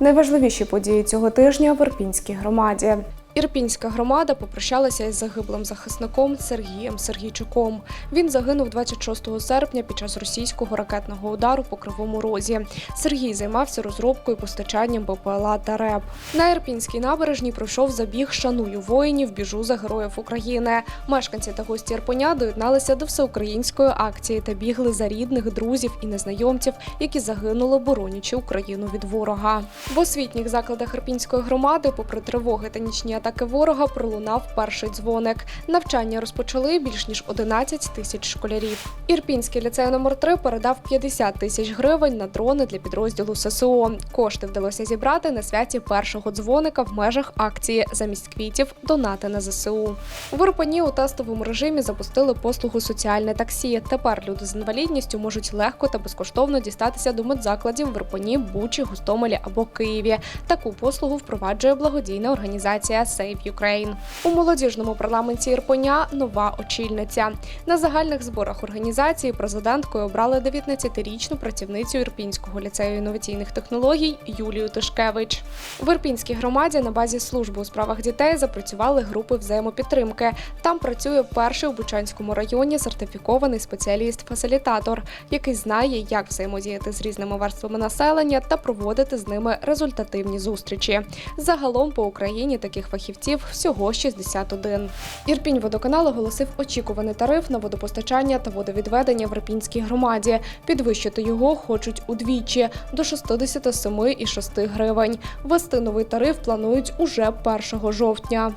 Найважливіші події цього тижня в Ірпінській громаді. Ірпінська громада попрощалася із загиблим захисником Сергієм Сергійчуком. Він загинув 26 серпня під час російського ракетного удару по Кривому Розі. Сергій займався розробкою постачанням БПЛА та РЕП. На Ірпінській набережній пройшов забіг Шаную воїнів, біжу за героїв України. Мешканці та гості Ірпеня доєдналися до всеукраїнської акції та бігли за рідних, друзів і незнайомців, які загинули, боронячи Україну від ворога. В освітніх закладах Ірпінської громади, попри тривоги та нічні атаки ворога, пролунав перший дзвоник. Навчання розпочали більш ніж 11 тисяч школярів. Ірпінський ліцей номер 3 передав 50 тисяч гривень на дрони для підрозділу ССО. Кошти вдалося зібрати на святі першого дзвоника в межах акції замість квітів донати на ЗСУ. В Ірпені у тестовому режимі запустили послугу соціальне таксі. Тепер люди з інвалідністю можуть легко та безкоштовно дістатися до медзакладів в Ірпені, Бучі, Гостомелі або Києві. Таку послугу впроваджує благодійна організація Save Ukraine. У молодіжному парламенті Ірпеня нова очільниця. На загальних зборах організації президенткою обрали 19-річну працівницю Ірпінського ліцею інноваційних технологій Юлію Тишкевич. В Ірпінській громаді на базі служби у справах дітей запрацювали групи взаємопідтримки. Там працює перший у Бучанському районі сертифікований спеціаліст-фасилітатор, який знає, як взаємодіяти з різними верствами населення та проводити з ними результативні зустрічі. Загалом по Україні таких фахівців всього 61. Ірпінь водоканал оголосив очікуваний тариф на водопостачання та водовідведення в Ірпінській громаді. Підвищити його хочуть удвічі до 67,6 гривень. Вести новий тариф планують уже 1 жовтня.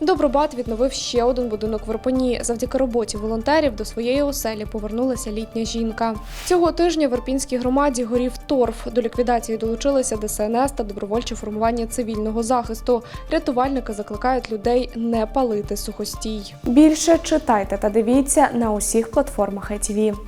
Добробат відновив ще один будинок в Ірпені. Завдяки роботі волонтерів до своєї оселі повернулася літня жінка. Цього тижня в Ірпінській громаді горів торф. До ліквідації долучилися ДСНС та добровольче формування цивільного захисту. Рятувальники закликають людей не палити сухостій. Більше читайте та дивіться на усіх платформах ITV.